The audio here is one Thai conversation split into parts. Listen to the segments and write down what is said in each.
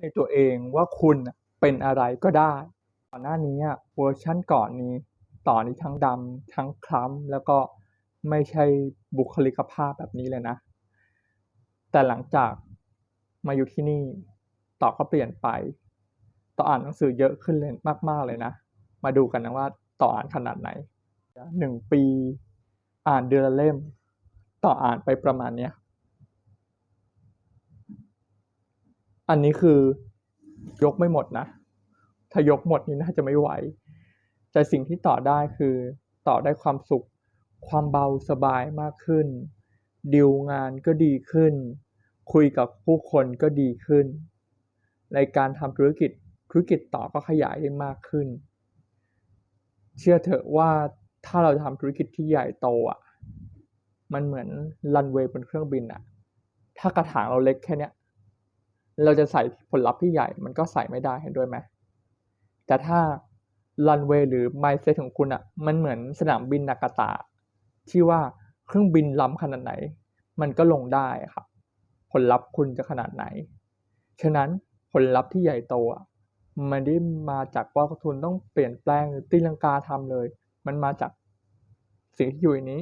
ในตัวเองว่าคุณเป็นอะไรก็ได้ ก่อนหน้านี้เวอร์ชันก่อนนี้ต่อนี้ทั้งดำทั้งคล้ำแล้วก็ไม่ใช่บุคลิกภาพแบบนี้เลยนะ แต่หลังจากมาอยู่ที่นี่ต่อก็เปลี่ยนไป ต่ออ่านหนังสือเยอะขึ้นเลยมาก ๆ เลยนะ มาดูกันนะว่าต่ออ่านขนาดไหนหนึ่งปีอ่านเดือนละเล่ม ต่ออ่านไปประมาณเนี้ย อันนี้คือยกไม่หมดนะ ถ้ายกหมดนี่น่าจะไม่ไหว แต่สิ่งที่ต่อได้คือต่อได้ความสุข ความเบาสบายมากขึ้นดีลงานก็ดีขึ้น คุยกับผู้คนก็ดีขึ้น ในการทำธุรกิจธุรกิจต่อก็ขยายได้มากขึ้น เชื่อเถอะว่าถ้าเราทำธุรกิจที่ใหญ่โตอะ มันเหมือนรันเวย์บนเครื่องบินอะ ถ้ากระถางเราเล็กแค่เนี้ย เราจะใส่ผลลัพธ์ที่ใหญ่ มันก็ใส่ไม่ได้เห็นด้วยไหมแต่ถ้ารันเวย์หรือ mindset ของคุณอะ มันเหมือนสนามบินนากาตะที่ว่าเครื่องบินล้ำขนาดไหน มันก็ลงได้ครับ ผลลัพธ์คุณจะขนาดไหน ฉะนั้นผลลัพธ์ที่ใหญ่โตอะมันไม่ได้มาจากว่าคุณต้องเปลี่ยนแปลงหรือตีลังกาทำเลย มันมาจากสิ่งที่อยู่ในนี้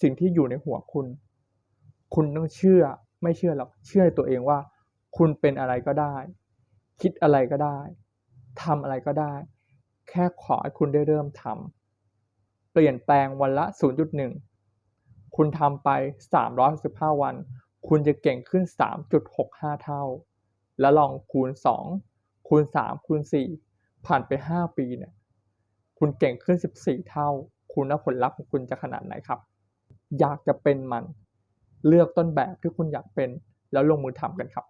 สิ่งที่อยู่ในหัวคุณ คุณต้องเชื่อ ไม่เชื่อหรอก เชื่อตัวเองว่า คุณเป็นอะไรก็ได้ คิดอะไรก็ได้ทำอะไรก็ได้ แค่ขอให้คุณได้เริ่มทำเปลี่ยนแปลงวันละ 0.1 คุณทำไป 365 วัน คุณจะเก่งขึ้น 3.65 เท่า แล้วลองคูณ 2 คูณ 3 คูณ 4 ผ่านไป 5 ปีเนี่ยคุณเก่งขึ้น 14 เท่า คุณว่าผลลัพธ์ของคุณจะขนาดไหนครับ อยากจะเป็นมัน เลือกต้นแบบที่คุณอยากเป็น แล้วลงมือทำกันครับ